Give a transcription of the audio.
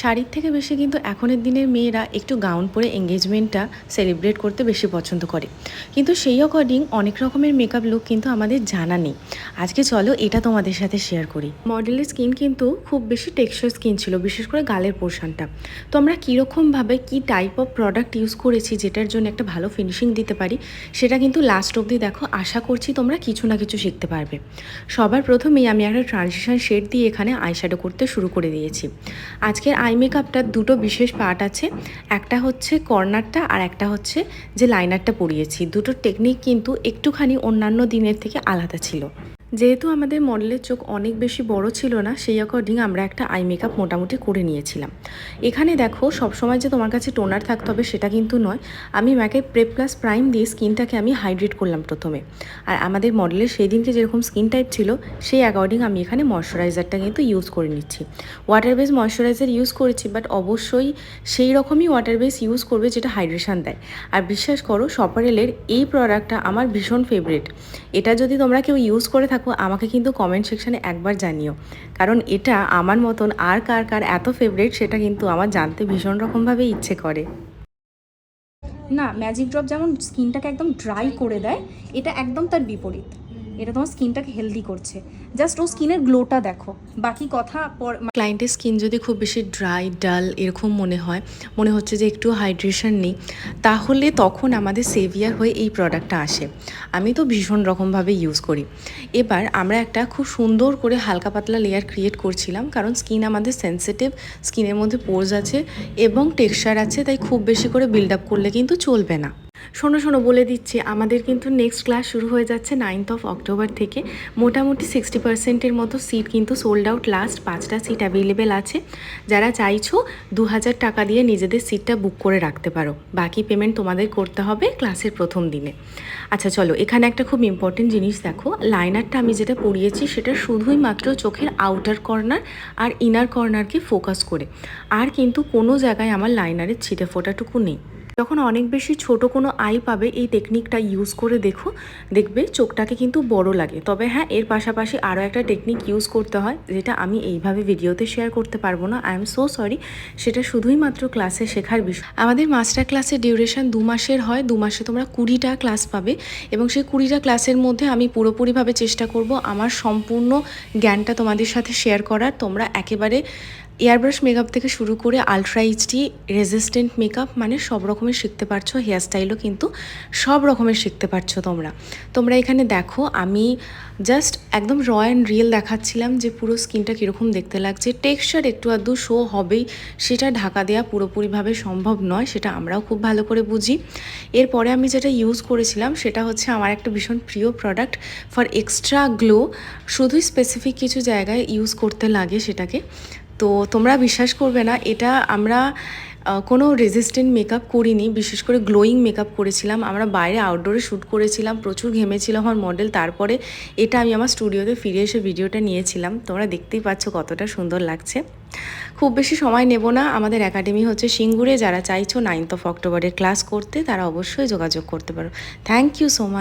শাড়ির থেকে বেশি কিন্তু এখনের দিনের মেয়েরা একটু গাউন পরে এঙ্গেজমেন্টটা সেলিব্রেট করতে বেশি পছন্দ করে। কিন্তু সেই অকর্ডিং অনেক রকমের মেকআপ লুক কিন্তু আমাদের জানা নেই। আজকে চলো এটা তোমাদের সাথে শেয়ার করি। মডেলের স্কিন কিন্তু খুব বেশি টেক্সচার স্কিন ছিল, বিশেষ করে গালের পোর্শনটা তো আমরা কীরকমভাবে কী টাইপ অফ প্রোডাক্ট ইউজ করেছি যেটার জন্য একটা ভালো ফিনিশিং দিতে পারি, সেটা কিন্তু লাস্ট অবধি দেখো, আশা করছি তোমরা কিছু না কিছু শিখতে পারবে। সবার প্রথমেই আমি একটা ট্রানজিশন শেড দিয়ে এখানে আইশ্যাডো করতে শুরু করে দিয়েছি। আজকের আই মেকআপটার দুটো বিশেষ পার্ট আছে। একটা হচ্ছে কর্নারটা আর একটা হচ্ছে যে লাইনারটা পরিয়েছি। দুটো টেকনিক কিন্তু একটুখানি অন্যান্য দিনের থেকে আলাদা ছিল। যেহেতু আমাদের মডেলের চোখ অনেক বেশি বড় ছিল না, সেই অ্যাকর্ডিং আমরা একটা আই মেকআপ মোটামুটি করে নিয়েছিলাম। এখানে দেখো, সবসময় যে তোমার কাছে টোনার থাকতে হবে সেটা কিন্তু নয়। আমি ম্যাকে প্রেপ প্লাস প্রাইম দিয়ে স্কিনটাকে আমি হাইড্রেট করলাম প্রথমে। আর আমাদের মডেলের সেই দিনকে যেরকম স্কিন টাইপ ছিল, সেই অ্যাকর্ডিং আমি এখানে ময়শ্চারাইজারটা কিন্তু ইউজ করে নিচ্ছি। ওয়াটার বেস ময়শ্চারাইজার ইউজ করেছি বাট অবশ্যই সেই রকমই ওয়াটার বেস ইউজ করবে যেটা হাইড্রেশন দেয়। আর বিশ্বাস করো সপারেলের এই প্রোডাক্টটা আমার ভীষণ ফেভারিট এটা যদি তোমরা কেউ ইউজ করে থাকো আমাকে কিন্তু কমেন্ট সেকশানে একবার জানিও। কারণ এটা আমার মতন আর কার কার এত ফেভারিট সেটা কিন্তু আমার জানতে ভীষণ রকমভাবে ইচ্ছে করে। না ম্যাজিক ড্রপ যেমন স্কিনটাকে একদম ড্রাই করে দেয়, এটা একদম তার বিপরীত। এটা তোমার স্কিনটাকে হেলদি করছে। জাস্ট ও স্কিনের গ্লোটা দেখো। বাকি কথা পর ক্লায়েন্টের স্কিন যদি খুব বেশি ড্রাই ডাল এরকম মনে হয়, মনে হচ্ছে যে একটু হাইড্রেশন নেই, তাহলে তখন আমাদের সেভিয়ার হয়ে এই প্রোডাক্টটা আসে। আমি তো ভীষণ রকমভাবে ইউজ করি। এবার আমরা একটা খুব সুন্দর করে হালকা পাতলা লেয়ার ক্রিয়েট করছিলাম, কারণ স্কিন আমাদের সেন্সিটিভ স্কিনের মধ্যে পোর্স আছে এবং টেক্সচার আছে, তাই খুব বেশি করে বিল্ড আপ করলে কিন্তু চলবে না। শোনো শোনো, বলে দিচ্ছি, আমাদের কিন্তু নেক্সট ক্লাস শুরু হয়ে যাচ্ছে নাইনথ অফ অক্টোবর থেকে। মোটামুটি সিক্সটি পার্সেন্টের মতো সিট কিন্তু সোল্ড আউট লাস্ট পাঁচটা সিট অ্যাভেলেবেল আছে। যারা চাইছো দু হাজার টাকা দিয়ে নিজেদের সিটটা বুক করে রাখতে পারো। বাকি পেমেন্ট তোমাদের করতে হবে ক্লাসের প্রথম দিনে। আচ্ছা চলো, এখানে একটা খুব ইম্পর্টেন্ট জিনিস দেখো। লাইনারটা আমি যেটা পড়িয়েছি সেটা শুধুই মাত্র চোখের আউটার কর্নার আর ইনার কর্নারকে ফোকাস করে। আর কিন্তু কোনো জায়গায় আমার লাইনারের ছিটে ফোটাটুকু নেই। যখন অনেক বেশি ছোট কোনো আই পাবে, এই টেকনিকটা ইউজ করে দেখো, দেখবে চোখটাকে কিন্তু বড় লাগে। তবে হ্যাঁ এর পাশাপাশি আরও একটা টেকনিক ইউজ করতে হয়, যেটা আমি এইভাবে ভিডিওতে শেয়ার করতে পারব না। আই এম সো সরি সেটা শুধুই মাত্র ক্লাসে শেখার বিষয়। আমাদের মাস্টার ক্লাসের ডিউরেশন দু মাসের হয়, দু মাসে তোমরা কুড়িটা ক্লাস পাবে এবং সেই কুড়িটা ক্লাসের মধ্যে আমি পুরোপুরিভাবে চেষ্টা করব আমার সম্পূর্ণ জ্ঞানটা তোমাদের সাথে শেয়ার করার। তোমরা একেবারে এয়ারব্রাশ মেকআপ থেকে শুরু করে আলট্রা এইচডি রেজিস্ট্যান্ট মেকআপ মানে সব রকমের শিখতে পারছ হেয়ার স্টাইলও কিন্তু সব রকমের শিখতে পারছ তোমরা। তোমরা এখানে দেখো, আমি জাস্ট একদম র অ্যান্ড রিয়েল দেখাচ্ছিলাম যে পুরো স্কিনটা কীরকম দেখতে লাগছে। টেক্সচার একটু আধটু শো হবেই, সেটা ঢাকা দেওয়া পুরোপুরিভাবে সম্ভব নয়, সেটা আমরাও খুব ভালো করে বুঝি। এরপরে আমি যেটা ইউজ করেছিলাম, সেটা হচ্ছে আমার একটা ভীষণ প্রিয় প্রোডাক্ট ফর এক্সট্রা গ্লো শুধুই স্পেসিফিক কিছু জায়গায় ইউজ করতে লাগে সেটাকে। তো তোমরা বিশ্বাস করবে না, এটা আমরা কোনো রেজিস্ট্যান্ট মেকআপ করিনি, বিশেষ করে গ্লোয়িং মেকআপ করেছিলাম। আমরা বাইরে আউটডোরে শ্যুট করেছিলাম, প্রচুর ঘেমেছিল আমার মডেল তারপরে এটা আমি আমার স্টুডিওতে ফিরে এসে ভিডিওটা নিয়েছিলাম। তোমরা দেখতেই পাচ্ছ কতটা সুন্দর লাগছে। খুব বেশি সময় নেব না, আমাদের একাডেমি হচ্ছে সিঙ্গুরে, যারা চাইছো নাইনথ অফ অক্টোবরের ক্লাস করতে, তারা অবশ্যই যোগাযোগ করতে পারো। Thank you so much